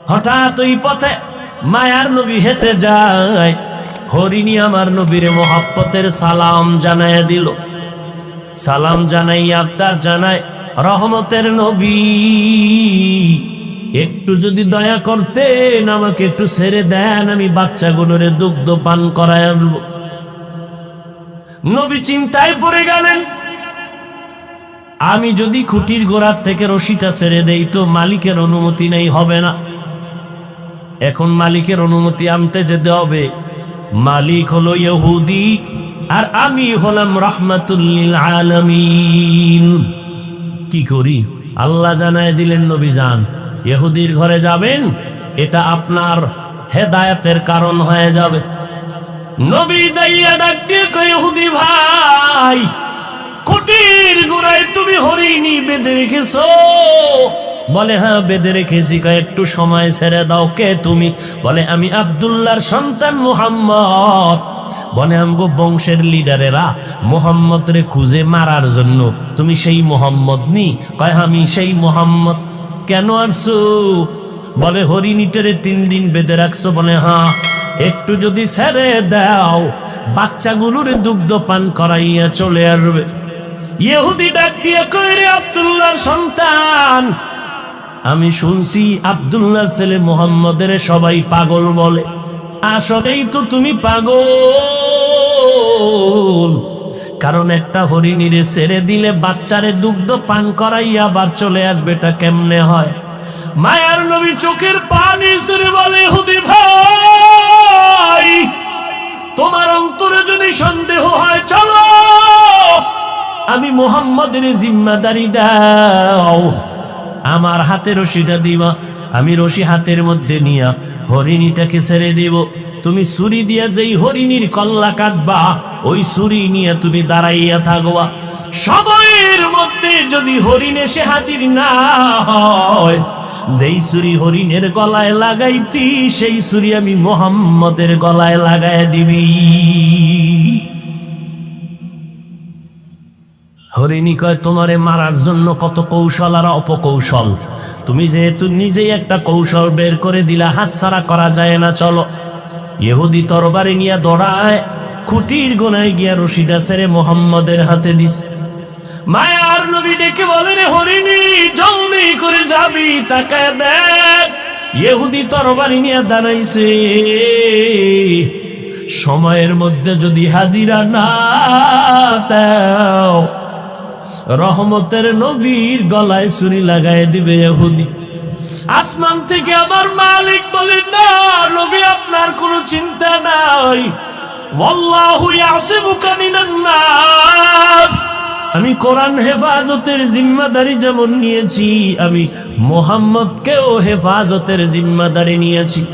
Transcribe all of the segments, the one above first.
হঠাৎ ওই পথে মায়ার নবী হেঁটে যায়। হরিণী আমার নবীর মোহাব্বতের সালাম জানায় দিল। সালাম জানাই, আবদার জানায়, রহমতের নবী। একটু যদি দয়া করতেন, আমাকে একটু ছেড়ে দেন, আমি বাচ্চাগুলোরে দুগ্ধ পান করায় আনব নবী চিন্তায় পড়ে গেলেন। আমি যদি খুঁটির গোড়ার থেকে রশিটা ছেড়ে দেই, তো মালিকের অনুমতি নেই, হবে না। এখন মালিকের অনুমতি আনতে যেতে হবে। মালিক হলো ইহুদি, আর আমি হলাম রহমাতুল্লিল আলমিন। কি করি? আল্লাহ জানায় দিলেন নবী যান ইহুদির ঘরে যাবেন, এটা আপনার হেদায়েতের কারণ হয়ে যাবে। নবী দাইয়া ডাক দিয়ে ইহুদি ভাই, কুটির গোড়ায় তুমি হরিণী বেঁধে রেখেছো। বলে হ্যাঁ বেঁধে রেখেছি একটু সময় ছেড়ে দাও, কে তুমি? বলে, আমি আব্দুল্লাহর সন্তান মুহাম্মদ। বলে, আমগো বংশের লিডারেরা মোহাম্মদ রে খুঁজে মারার জন্য, তুমি সেই মোহাম্মদ নি? কয়, আমি সেই মোহাম্মদ। কেন আসছো বলে, হরিণীটারে তিন দিন বেঁধে রাখছো। বলে হ্যাঁ একটু যদি ছেড়ে দাও, বাচ্চাগুলোর দুগ্ধ পান করাইয়া চলে আসবে। ইহুদি ডাক দিয়ে কইরে আব্দুল্লাহ সন্তান? আমি শুনছি আব্দুল্লাহ ছেলে মোহাম্মদের সবাই পাগল বলে। আসলেই তো তুমি পাগল। কারণ একটা হরিণীরে ছেড়ে দিলে বাচ্চারে দুগ্ধ পান করাইয়া আবার চলে আসবে এটা কেমনে হয়? মায়ার নবী চোখের পানি ছেড়ে বলে, হুদি ভাই, তোমার অন্তরে যদি সন্দেহ হয়, চলো। আমি মোহাম্মদের জিম্মাদারি দাও। আমার হাতে রশিটা দিবা, আমি রশি হাতের মধ্যে নিয়া হরিণীটাকে ছেড়ে দিব। তুমি ছুরি দিয়া যেই হরিণীর কল্লা কাটবা, ওই ছুরি নিয়ে তুমি দাঁড়াইয়া থাকবা। সময়ের মধ্যে যদি হরিণ এসে হাজির না হয়, যেই ছুরি হরিণের গলায় লাগাইতি, সেই ছুরি আমি মোহাম্মদের গলায় লাগাই দিবি। হরিণী কয়, তোমারে মারার জন্য কত কৌশল আর অপকৌশল? তুমি যেহেতু নিজেই একটা কৌশল বের করে দিলা, হাত ছাড়া করা যায় না, চলো। ইহুদি তরবারি নিয়ে দৌড়ায়, খুঁটির গোনায় গিয়া রশিদা সেরে মোহাম্মদের হাতে দিস। মায়ার নবী ডেকে বলে, রে হরিণী জলদি করে যাবি, তাকায় দেখ। ইহুদি তরবারি নিয়ে দাঁড়াইছে। সময়ের মধ্যে যদি হাজিরা না দাও রহমতের নবীর গলায় ছুরি লাগাই দিবে ইহুদি। আসমান থেকে আমার মালিক বলেন না, নবী, আপনার কোনো চিন্তা নাই। আমি কোরআন হেফাজতের জিম্মাদারি যেমন নিয়েছি, আমি মোহাম্মদকেও হেফাজতের জিম্মাদারি নিয়েছি।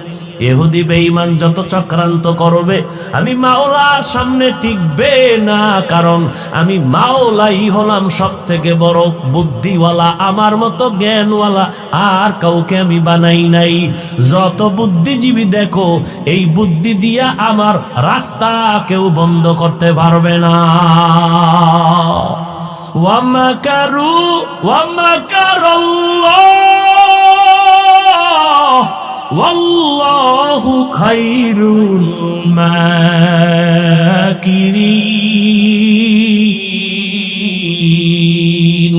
এহুদি বেঈমান যত চক্রান্ত করবে, আমি মাওলার সামনে টিকবে না। কারণ আমি মাওলাই হলাম সব থেকে বড় বুদ্ধিওয়ালা, আমার মতো জ্ঞানওয়ালা, আর কাউকে আমি বানাই নাই। যত বুদ্ধিজীবী দেখো, এই বুদ্ধি দিয়া আমার রাস্তা কেউ বন্ধ করতে পারবে না। ওয়ামাকারু ওয়ামাকারাল্লাহ والله خير الماكرين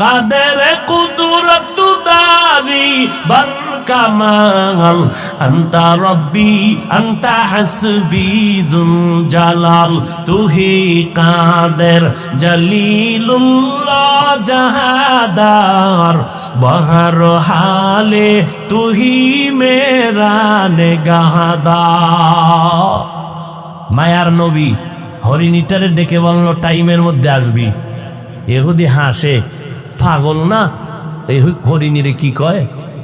قدر قدرة داري بر কামাল, আন্তা রব্বি, আন্তা হাসবি জুল জালাল, তুহি কাদের, জলিলুল্লাহ জাহাদার, বহর হালে তুহি মেরা নেগাহাদা। মায়ার নবী, হরিণীটারে ডেকে বলল, টাইমের মধ্যে আসবি। এহুদি হাসে, পাগল না? এই হরিণীরে কি কয়?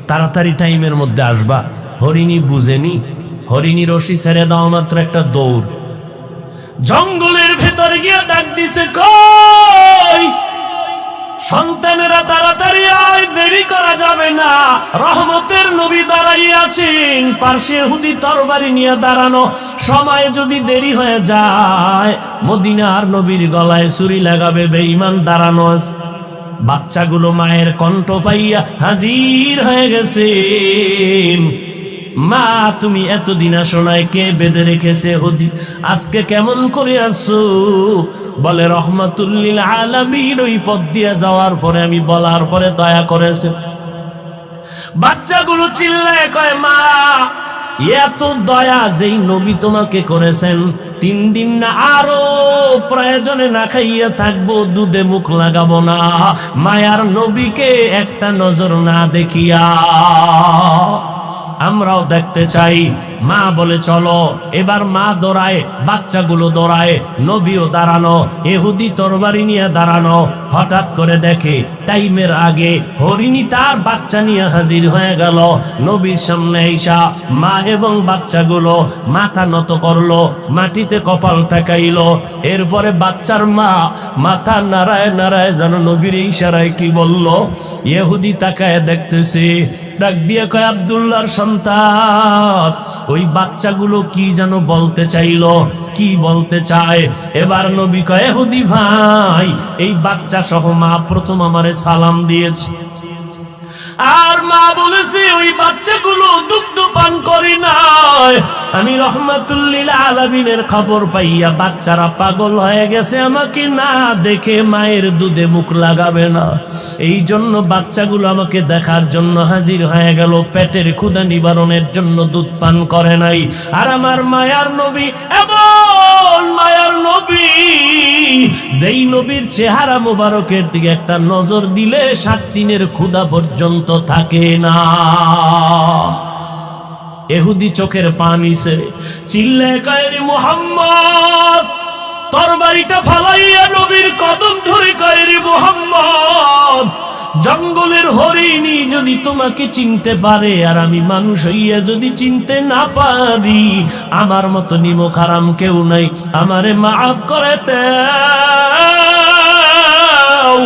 তাড়াতাড়ি টাইমের মধ্যে আসবা। হরিণী বুঝেনি। হরিণী রশি ছেড়ে দাও মাত্র একটা দৌড়। জঙ্গলের ভেতরে গিয়ে ডাক দিছে, কই? সন্তানেরা তাড়াতাড়ি আয়, দেরি করা যাবে না। রহমতের নবী দাঁড়াই আছেন। পার্শ্বে হুদি তরবারি নিয়ে দাঁড়ানো। সময় যদি দেরি হয়ে যায়, মদিনার নবীর গলায় ছুরি লাগাবে, বেঈমান দাঁড়ানো আছে। বাচ্চাগুলো মায়ের কণ্ঠ পাইয়া হাজির হয়ে গেছে। মা, তুমি এতদিন আসো নাই, কে বেঁধে রেখেছে হদি আজকে কেমন করে আসছো? বলে, রহমাতুল্লিল আলামিন, ওই পথ দিয়ে যাওয়ার পরে আমি বলার পরে দয়া করেছে। বাচ্চাগুলো চিল্লায় কয়, মা এত দয়া যেই নবী তোমাকে করেছেন, তিন দিন না আরও প্রয়োজনে না খাইয়া থাকব, দুধে মুখ লাগাবো না। মায়ার নবীকে একটা নজর না দেখিয়া আমরাও দেখতে চাই মা বলে, চলো। এবার মা দৌড়ায়, বাচ্চাগুলো দৌড়ায়, নবীও দাঁড়ানো এহুদি তরবারি নিয়ে দাঁড়ানো, হঠাৎ করে দেখে টাইমের আগে হরিণী তার বাচ্চা নিয়ে হাজির হয়ে গেল। নবীর সামনে ঈশা মা এবং বাচ্চাগুলো মাথা নত করল, মাটিতে কপাল ঠেকাইলো এরপরে বাচ্চার মা মাথা নাড়ায় নাড়ায় যেন নবীর ইশারায় কি বলল, ইহুদি তাকায় দেখতেছে, ডাক দিয়ে কয়, আব্দুল্লাহর সন্তান। ওই বাচ্চাগুলো কি যেন বলতে চাইল, কি বলতে চায়? এবার নবী কয়ে হুদি ভাই, এই বাচ্চা সহ মা প্রথম আমারে সালাম দিয়েছে। আর মা বলেছে, ওই বাচ্চাগুলো দুগ্ধ পান করে নাই। আমি রহমাতুল্লিল আলামিনের খবর পাইয়া বাচ্চারা পাগল হয়ে গেছে, আমাকে না দেখে মায়ের দুধে মুখ লাগাবে না। এই জন্য বাচ্চাগুলো আমাকে দেখার জন্য হাজির হয়ে গেল। পেটের ক্ষুধা নিবারণের জন্য দুধ পান করে নাই। আর আমার মায়ার নবী, এমন মায়ার নবী, যেই নবীর চেহারা মোবারকের দিকে একটা নজর দিলে সাত দিনের ক্ষুধা পর্যন্ত থাকে না। এহুদি চোখের পানি সেরে চিল্লে কয়েরি মোহাম্মদ, তরবারিটা ফালাইয়া নবীর কদম ধরে কয়েরি মোহাম্মদ। জঙ্গলের হরিণী যদি তোমাকে চিনতে পারে আর আমি মানুষ হইয়া যদি চিনতে না পারি, আমার মতো নিমক হারাম কেউ নাই, আমারে মাফ করে দাও।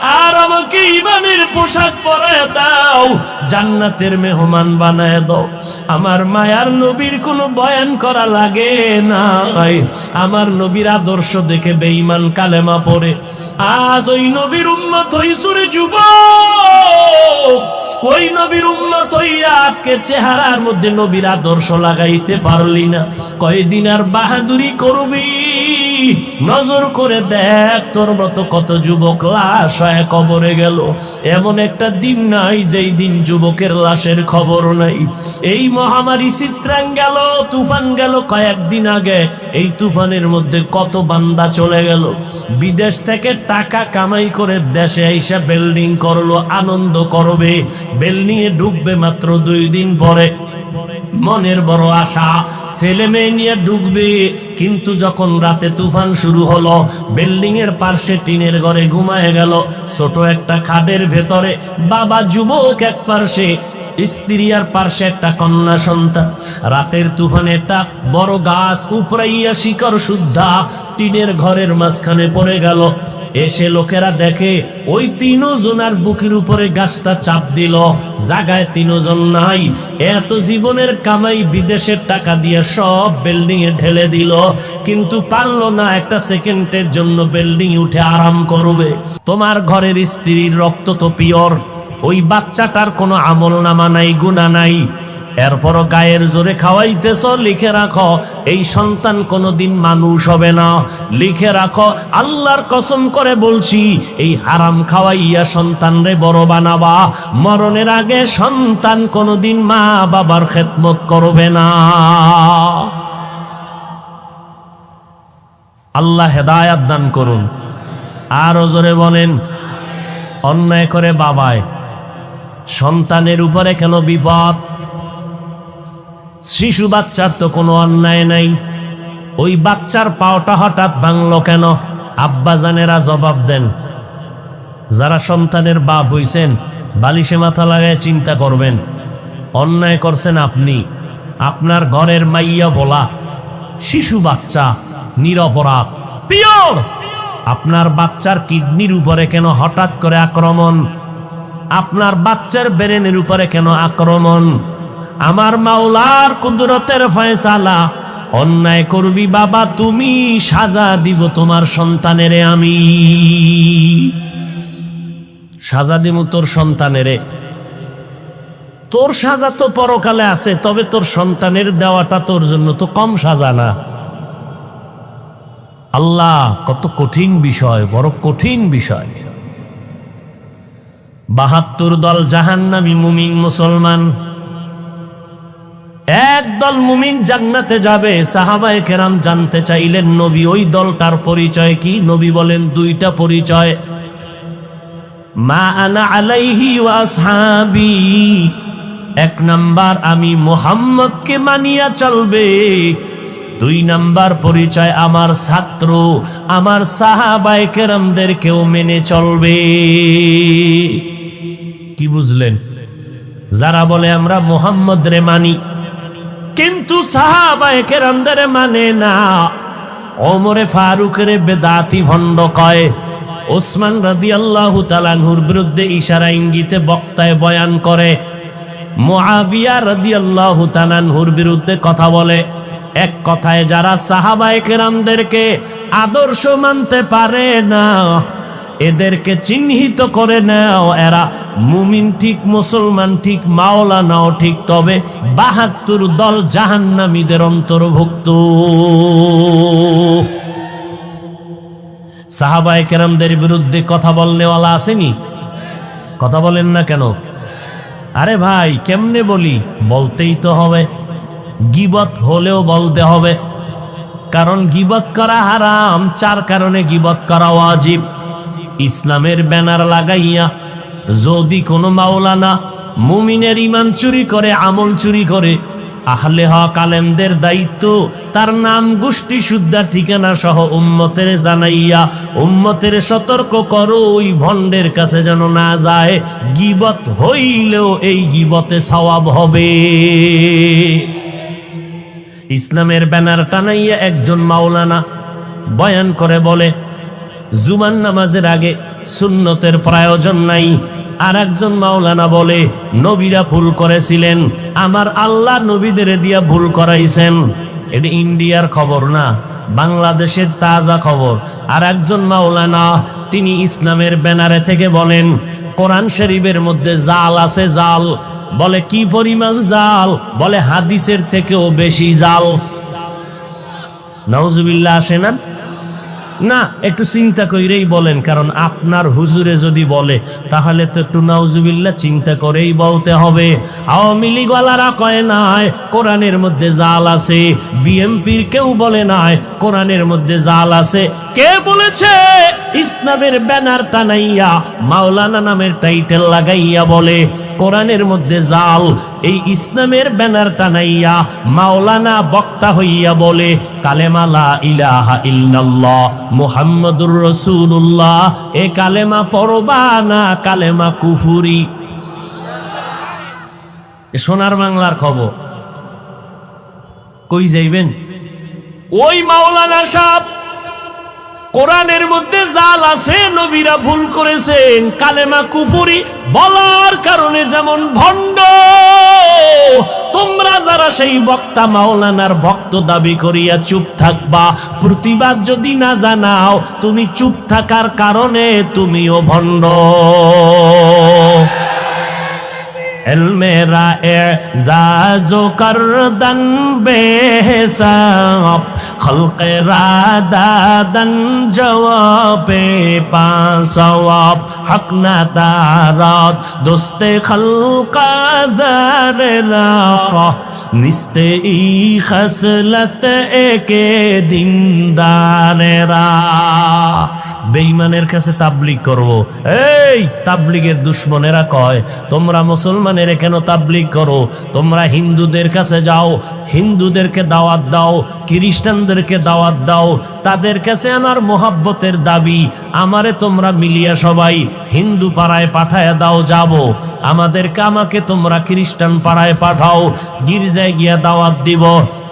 আর আমাকে ইমানের পোশাক পরায় দাও। জান্নাতের মেহমান বানায় দাও। আমার মায়ার নবীর কোনো বয়ান করা লাগে নাই। আমার নবীর আদর্শ দেখে বেঈমান কালেমা পড়ে। আজ ওই নবীর উম্মত হইসুরে যুবক। ওই নবীর উম্মত হইয়া আজকে চেহারার মধ্যে নবীর আদর্শ লাগাইতে পারলি না। কয়দিন আর বাহাদুরি করবি? নজর করে দেখ তোর মতো কত যুবক লাশ কবরে গেল। এমন একটা দিন নাই যেই দিন যুবকের লাশের খবর নাই। এই মহামারী চিত্রাং গেল, তুফান গেল কয়েকদিন আগে। এই তুফানের মধ্যে কত বান্দা চলে গেল। বিদেশ থেকে টাকা কামাই করে দেশে এসে বিল্ডিং করল, আনন্দ করবে। বিল্ডিং এ ঢুকবে মাত্র দুই দিন পরে। মনের বড় আশা, ছেলে মেয়ে নিয়ে ঢুকবে কিন্তু যখন রাতে তুফান শুরু হলো বিল্ডিং এর পার্শ্বে টিনের ঘরে ঘুমায় গেল। ছোট একটা খাদের ভেতরে বাবা যুবক এক পার্শ্বে, স্ত্রী আর পার্শ্বে একটা কন্যা সন্তান। রাতের তুফানে একটা বড় গাছ উপরাইয়া শিকড় শুদ্ধা টিনের ঘরের মাঝখানে পড়ে গেল। এসে লোকেরা দেখে, ওই তিনজনার বুকের উপরে গাছটা চাপ দিল। জাগায় তিনজন নাই। এত জীবনের কামাই বিদেশের টাকা দিয়ে সব বিল্ডিং এ ঢেলে দিল। কিন্তু পারল না একটা সেকেন্ডের জন্য বিল্ডিং উঠে আরাম করবে। তোমার ঘরের স্ত্রীর রক্ত তো পিওর ওই বাচ্চাটার কোনো আমল নামা নাই গুণা নাই। এরপরও গায়ের জোরে খাওয়াইতেছ, লিখে রাখো, এই সন্তান কোনোদিন মানুষ হবে না। লিখে রাখো, আল্লাহর কসম করে বলছি, এই হারাম খাওয়াইয়া সন্তানরে বড় বানাবা। মরণের আগে সন্তান কোনোদিন মা বাবার খেদমত করবে না। আল্লাহ হেদায়াত দান করুন। আরও জোরে বলেন, অন্যায় করে বাবায়, সন্তানের উপরে কেন বিপদ? শিশু বাচ্চার তো কোনো অন্যায় নাই। ওই বাচ্চার পাওটা হঠাৎ ভাঙলো কেন? আব্বাজানেরা জবাব দেন, যারা সন্তানের বাপ হইছেন, বালিশে মাথা লাগায় চিন্তা করবেন। অন্যায় করছেন আপনি, আপনার ঘরের মাইয়া বলা। শিশু বাচ্চা, নিরপরাধ, পিওর! আপনার বাচ্চার কিডনির উপরে কেন হঠাৎ করে আক্রমণ? আপনার বাচ্চার ব্রেনের উপরে কেন আক্রমণ? আমার মাওলার কুদরতের ফয়সালা, অন্যায় করবি বাবা, তুমি সাজা দিব তোমার সন্তানেরে আমি। সাজা দিমু তোর সন্তানেরে। তোর সাজা তো পরকালে আছে, তবে তোর সন্তানের দেওয়াটা তোর জন্য তো কম সাজা না। আল্লাহ, কত কঠিন বিষয়, বড় কঠিন বিষয়। বাহাত্তর দল জাহান্নামী মুমিন মুসলমান একদল মুমিন জান্নাতে যাবে, সাহাবায়ে কেরাম জানতে চাইলেন, নবী, ওই দলটার পরিচয় কি? নবী বলেন, দুইটা পরিচয়। মা আনা আলাইহি ওয়া আসহাবি। এক নাম্বার, আমি মোহাম্মদকে মানিয়া চলবে। দুই নাম্বার, পরিচয় আমার ছাত্র, আমার সাহাবায়ে কেরামদেরকেও মেনে চলবে। কি বুঝলেন? যারা বলে, আমরা মোহাম্মদ রে মানি। কিন্তু সাহাবায়ে কেরামদের মানে না। ওমরে ফারুকের বেদাতি ভণ্ড কয়। ওসমান রাদি আল্লাহ তালানহুর বিরুদ্ধে ইশারা ইঙ্গিতে বক্তায় বয়ান করে। মুআবিয়া রাদি আল্লাহ তালানহুর বিরুদ্ধে কথা বলে। এক কথায় যারা সাহাবায়ে কেরামদেরকে আদর্শ মানতে পারে না এদেরকে চিহ্নিত করে নাও এরা। মুমিন ঠিক, মুসলমান ঠিক, মাওলানাও ঠিক, তবে বাহাত্তর দল জাহান্নামীদের অন্তর্ভুক্ত। সাহাবায়ে কেরামদের বিরুদ্ধে কথা বলনেওয়ালা আসেনি? কথা বলেন না কেন? আরে ভাই, কেমনে বলি? বলতেই তো হবে। গিবত হলেও বলতে হবে। কারণ গিবত করা হারাম, চার কারণে গিবত করা ওয়াজিব। ইসলামের ব্যানার লাগাইয়া যদি কোনো মাওলানা মুমিনের ইমান চুরি করে, আমল চুরি করে, আহলে হক আলেমদের দায়িত্ব, তার নাম গোষ্ঠী শুদ্ধা ঠিকানা সহ উম্মতের জানাইয়া উম্মতের সতর্ক করো, ওই ভণ্ডের কাছে যেন না যায়, গিবত হইলেও এই গিবতে সওয়াব হবে। ইসলামের ব্যানার টানাইয়া একজন মাওলানা বয়ান করে বলে জুমান নামাজের আগে সুন্নতের প্রয়োজন নাই। আর একজন মাওলানা বলে, নবীরা ভুল করেছিলেন, আমার আল্লাহ নবীদের দিয়া ভুল করাইছেন। এটা ইন্ডিয়ার খবর না, বাংলাদেশের তাজা খবর। আর একজন মাওলানা, তিনি ইসলামের ব্যানারে থেকে বলেন, কোরআন শরীফের মধ্যে জাল আছে জাল। বলে, কি পরিমাণ জাল? বলে, হাদিসের থেকেও বেশি জাল। নওজুবিল্লাহ আসে না? না, একটু চিন্তা কইরেই বলেন, কারণ আপনার হুজুরে যদি বলে, তাহলে তো একটু নাউজুবিল্লা চিন্তা করেই বলতে হবে। আওয়ামী লীগওয়ালারা কয় নাই, কোরআনের মধ্যে জাল আছে, বিএমপির কেউ বলে নাই, কোরআনের মধ্যে জাল আছে। কে বলেছে? ইসলামের ব্যানার টানাইয়া, মাওলানা নামের টাইটেল লাগাইয়া বলে। কোরআনের মধ্যে জাল, এই ইসলামের ব্যানার টানাইয়া মাওলানা বক্তা হইয়া বলে কালেমালা ইলাহা ইল্লাল্লাহ, মুহাম্মাদুর রসুল্লাহ এ কালেমা পরবা না কালেমা কুফুরি? সোনার বাংলার খবর। কই যাইবেন? ওই মাওলানা সাহেব কোরআনের মধ্যে জাল আছে, নবীরা ভুল করেছেন। কালেমা কুফুরি বলার কারণে যেমন ভণ্ড, তোমরা যারা সেই বক্তা মাওলানার ভক্ত দাবি করিয়া চুপ থাকবা, প্রতিবাদ যদি না জানাও, তুমি চুপ থাকার কারণে তুমিও ভণ্ড। মেরা এজাজো করদন বেসাব খলক রাদাদন জবাবে পাসওয়াব, হক না দারাত, দোস্তে খলকা জারেরা নিস্তে ই খসলত একে দিনদারেরা। বেঈমানের কাছে তাবলিগ করব। এই তাবলিগের দুশ্মনেরা কয়, তোমরা মুসলমানের কেন তাবলিগ করো? তোমরা হিন্দুদের কাছে যাও, হিন্দুদেরকে দাওয়াত দাও, খ্রিস্টানদেরকে দাওয়াত দাও। তাদের কাছে আমার মোহাব্বতের দাবি, আমারে তোমরা মিলিয়া সবাই হিন্দু পাড়ায় পাঠায় দাও, যাব। আমাদেরকে আমাকে তোমরা খ্রিস্টান পাড়ায় পাঠাও, গির্জায় গিয়া দাওয়াত দিব।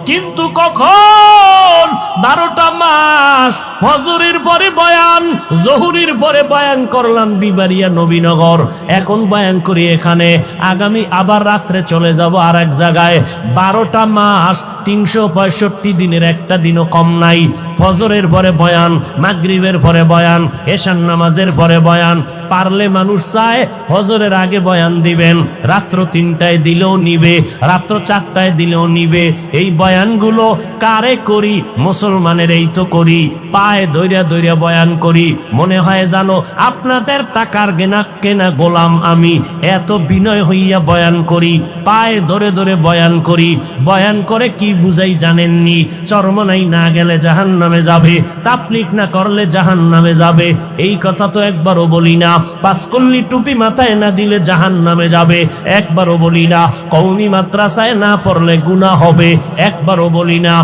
কিন্তু কখন বারোটা মাস হজুরের পরে বয়ান, জহুরির পরে বয়ান করলাম বিবারিয়া নবীনগর। এখন বয়ান করি এখানে, আগামী আবার রাত্রে চলে যাব আর এক জায়গায়। বারোটা মাস তিনশো পঁয়ষট্টি দিনের একটা দিনও কম নাই। ফজরের পরে বয়ান, মাগরিবের পরে বয়ান এশান নামাজের পরে বয়ান, পারলে মানুষ চায় ফজরের আগে বয়ান দিবেন, রাত্র তিনটায় দিলেও নিবে, রাত্র চারটায় দিলেও নিবে। এই বয়ানগুলো কারে করি? মুসলমানের এই তো করি, পায়ে দৈরা দৈরা বয়ান করি। মনে হয় জানো, আপনাদের টাকার গেনা কেনা গোলাম আমি। এত বিনয় হইয়া বয়ান করি, পায়ে ধরে ধরে বয়ান করি। বয়ান করে কি বুঝাই জানেননি? চরমনাই না গেলে জাহান নামে যাবে। তাপলিক না করলে জাহান নামে যাবে। এই কথা তো একবারও বলি না। পাঁচকল্লি টুপি মাথায় না দিলে জাহান নামে যাবে। একবারও বলি না। কৌমি মাদ্রাসায় না পড়লে গুণা হবে। একবারও বলি না।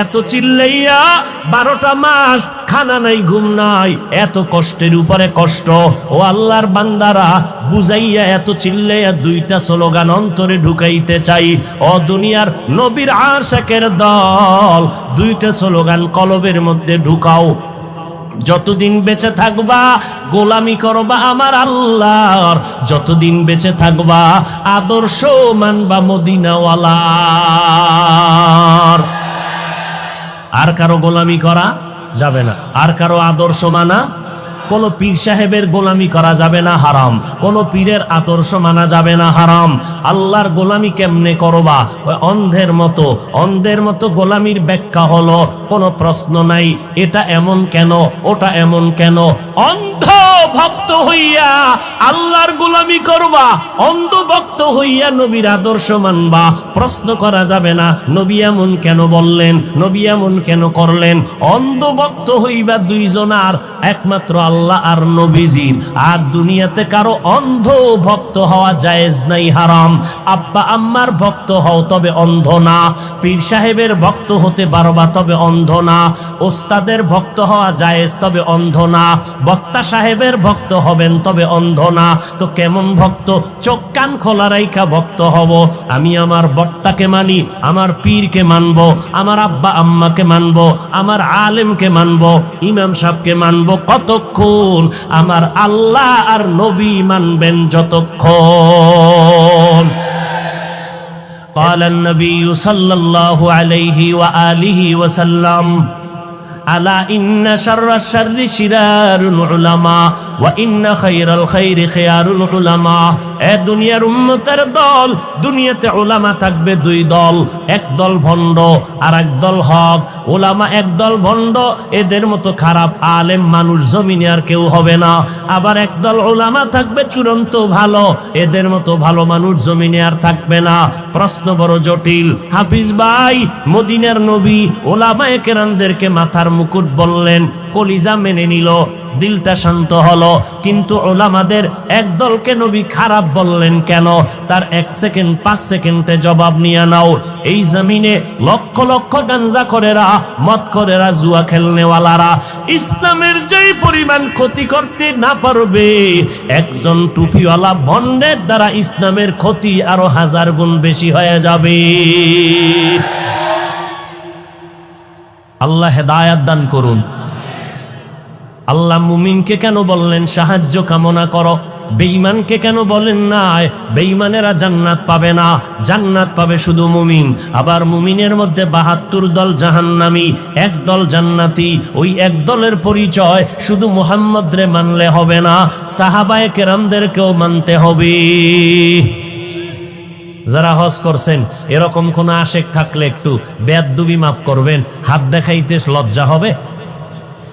এত চিল্লাইয়া বারোটা মাস খানা নাই, ঘুম নাই, এত কষ্টের উপরে কষ্ট। ও আল্লাহর বান্দারা, বুঝাইয়া এত চিল্লাইয়া দুইটা স্লোগান অন্তরে ঢুকাইতে চাই। ও দুনিয়ার নবীর আশেকের দল, দুইটা স্লোগান কলবের মধ্যে ঢুকাও। যতদিন বেঁচে থাকবা, গোলামি করবা আমার আল্লাহর। যতদিন বেঁচে থাকবা আদর্শ মানবা মদিনাওয়ালার। আর কারও গোলামি করা? যাবে না। আর কারও আদর্শ মানা কোন পীর সাহেবের গোলামি করা যাবে না হারাম। কোন পীরের আদর্শ মানা যাবে না হারাম। আল্লাহর গোলামি কেমনে করবা? অন্ধের মতো। অন্ধের মতো গোলামির ব্যাখ্যা হলো, কোনো প্রশ্ন নাই, এটা এমন কেন, ওটা এমন কেন? অন্ধ ভক্ত হইয়া আল্লাহর গোলামি করবা, অন্ধ ভক্ত হইয়া নবীর আদর্শ মানবা, প্রশ্ন করা যাবে না, নবী এমন কেন বললেন, নবী এমন কেন করলেন? অন্ধ ভক্ত হইবা দুইজনার একমাত্র আল্লাহ আর নবীজির। আর দুনিয়াতে কারও অন্ধ ভক্ত হওয়া জায়েজ নাই, হারাম। আব্বা, আম্মার ভক্ত হও, তবে অন্ধ না। পীর সাহেবের ভক্ত হতে পারবা, তবে অন্ধ না। ওস্তাদের ভক্ত হওয়া জায়েজ, তবে অন্ধ না। বক্তা সাহেবের ভক্ত হবেন, তবে অন্ধ না। তো কেমন ভক্ত? চোখ কান খোলা রাইখা ভক্ত হব। আমি আমার বক্তাকে মানি, আমার পীরকে মানব, আমার আব্বা, আম্মাকে মানব, আমার আলেমকে মানব, ইমাম সাহেবকে মানব, কতক্ষণ আমার আল্লাহ আর নবী মানবেন যতক্ষণ قال النبي صلى الله عليه وآله وسلم আলা ইন্না শাররা শাররি শিরারুল উলামা ওয়া ইন্না খায়রাল খায়রি খিয়ারুল এ দুনিয়ার উম্মতের দল, দুনিয়াতে ওলামা থাকবে দুই দল, এক দল ভণ্ড আর এক দল হক। ওলামা এক দল ভণ্ড, এদের মতো খারাপ আলেম মানুষ জমিনে আর কেউ হবে না। আবার এক দল উলামা থাকবে চূড়ান্ত ভালো, এদের মতো ভালো মানুষ জমিনে আর থাকবে না। প্রশ্ন বড় জটিল। হাফিজ ভাই, মদিনার নবী ওলামা কেরামদেরকে মাথার মুকুট বললেন, কলিজা মেনে নিল, দিলটা শান্ত হলো। কিন্তু ওলামাদের একদলকে নবী খারাপ বললেন কেন? তার এক সেকেন্ড, পাঁচ সেকেন্ডে জবাব নিয়ে নাও। এই জমিনে লক্ষ লক্ষ গাঞ্জা করেরা, মদ করেরা, জুয়া খেলনেওয়ালারা। ইসলামের যেই পরিমাণ ক্ষতি করতে না পারবে, একজন টুপিওয়ালা বন্ডের দ্বারা ইসলামের ক্ষতি আরও হাজার গুণ বেশি হয়ে যাবে। আল্লাহ হেদায়াত দান করুন। আল্লাহ মুমিনকে কেন বললেন, সাহায্য কামনা করো। বেঈমানকে কেন বলেন না বেঈমানেরা জান্নাত পাবে না। জান্নাত পাবে শুধু মুমিন। আবার মুমিনের মধ্যে বাহাত্তর দল জাহান্নামি, এক দল জান্নাতি। ওই এক দলের পরিচয় শুধু মুহাম্মদ রে মানলে হবে না, সাহাবায়ে কেরামদেরকেও মানতে হবে। যারা হজ করছেন, এরকম কোন আশেক থাকলে একটু বেদুবি মাফ করবেন, হাত দেখাইতে লজ্জা হবে।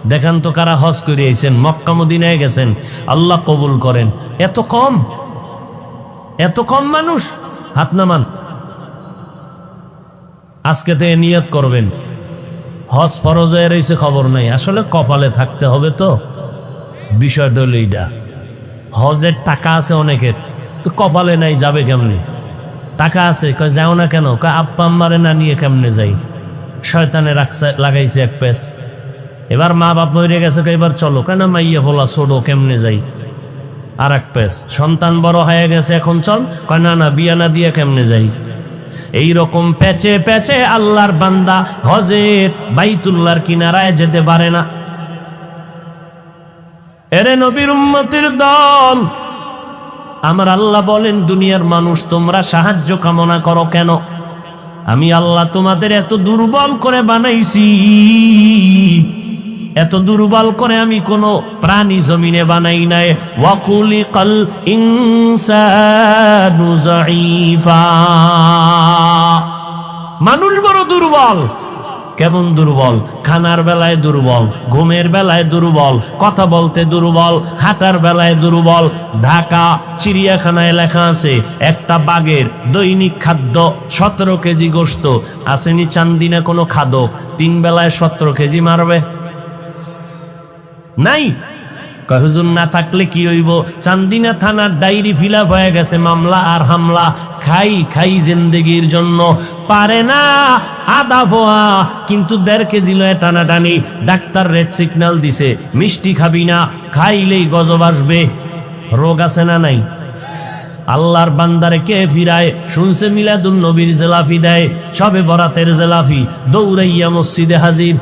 দেখান তো কারা হজ করে আইছেন মক্কা মদিনায় গেছেন, আল্লাহ কবুল করেন। এত কম এত কম মানুষ, হাত নামান। আজকে থেকে নিয়ত করবেন। হজ ফরজ হয়ে রয়েছে খবর নাই। আসলে কপালে থাকতে হবে তো। বিষয়টা হলো এইটা হজের টাকা আছে অনেকের, তো কপালে নাই, যাবে কেমনি? টাকা আছে, কয় যাও না কেন? কয় আপ্পা আম্মারে না নিয়ে কেমনে যাই? শয়তানে রাখছে, লাগাইছে এক পেস এবার মা বাপ মরে গেছে এবার চলো। কেন মাইয়া বলা ছোড়ো কেমনে যাই? আর এক পেস সন্তান বড় হয়ে গেছে, এখন চল। কয় না না, বিয়া না দিয়ে কেমনে যাই? এই রকম প্যাচে প্যাচে আল্লাহর বান্দা হজের বাইতুল্লাহর কিনারায় যেতে পারে না। এরে নবীর উম্মতির দল আমার আল্লাহ বলেন, দুনিয়ার মানুষ, তোমরা সাহায্য কামনা করো কেন? আমি আল্লাহ তোমাদের এত দুর্বল করে বানাইছি। এত দুর্বল করে আমি কোনো প্রাণী জমিনে বানাই নাই। ওয়াকুলি কল ইনসানু মানুষ বড় দুর্বল। কেমন দুর্বল? খানার বেলায় দুর্বল, ঘুমের বেলায় দুর্বল, কথা বলতে দুর্বল, হাঁটার বেলায় দুর্বল, ঢাকা, চিড়িয়াখানায় লেখা আছে, একটা বাঘের দৈনিক খাদ্য সতেরো কেজি গোস্ত আসেনি চান্দিনা কোনো খাদক, তিন বেলায় সতেরো কেজি মারবে। নাই কয়, হুজুর না থাকলে কি হইব? চান্দিনা থানার ডায়েরি ফিল হয়ে গেছে, মামলা আর হামলা। খাই খাই জিন্দগির জন্য। পারে না আদা ভোয়া, কিন্তু দেড় কেজি লয় টানাটানি। ডাক্তার রেড সিগন্যাল দিছে, মিষ্টি খাবি না, খাইলেই গজব আসবে। রোগ আছে না নাই? আল্লাহর বান্দারে কে ফিরায়? শুনছে মিলাদুন নবীর জেলাফি দেয়, সবে বরাতের জেলাফি। দৌড়াইয়া মসজিদে হাজির।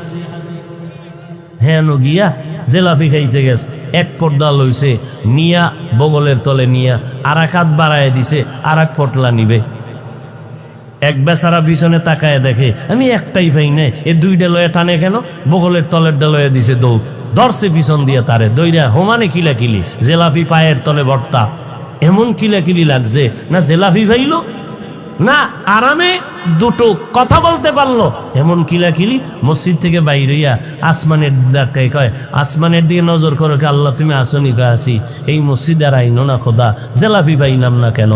হ্যাঁ গিয়া জেলাফি খাইতে গেছে। এক পর্দা লইছে, নিয়া বগলের তলে নিয়া আর এক হাত বাড়ায় দিছে আর এক পটলা নিবে। এক বেচারা পিছনে তাকায় দেখে, আমি একটাই পাই নাই, এ দুইটা লয়ে টানে কেন? বগলের তলের লয়ে দিছে দৌড়। ধরছে পিছন দিয়ে তারে, দইরা, হোমানে কিলাকিলি জেলাপি পায়ের তলে ভর্তা এমন কিলাকিলি লাগছে, না জেলাপি ভাইলো না, আরামে দুটো কথা বলতে পারল। এমন কিলাকিলি মসজিদ থেকে বাইরেইয়া আসমানের ডাকায় কয়, আসমানের দিকে নজর করো কে আল্লাহ, তুমি আসনি কয় আসি। এই মসজিদ আর আইনো না খোদা, জেলাপি পাইলাম না কেন?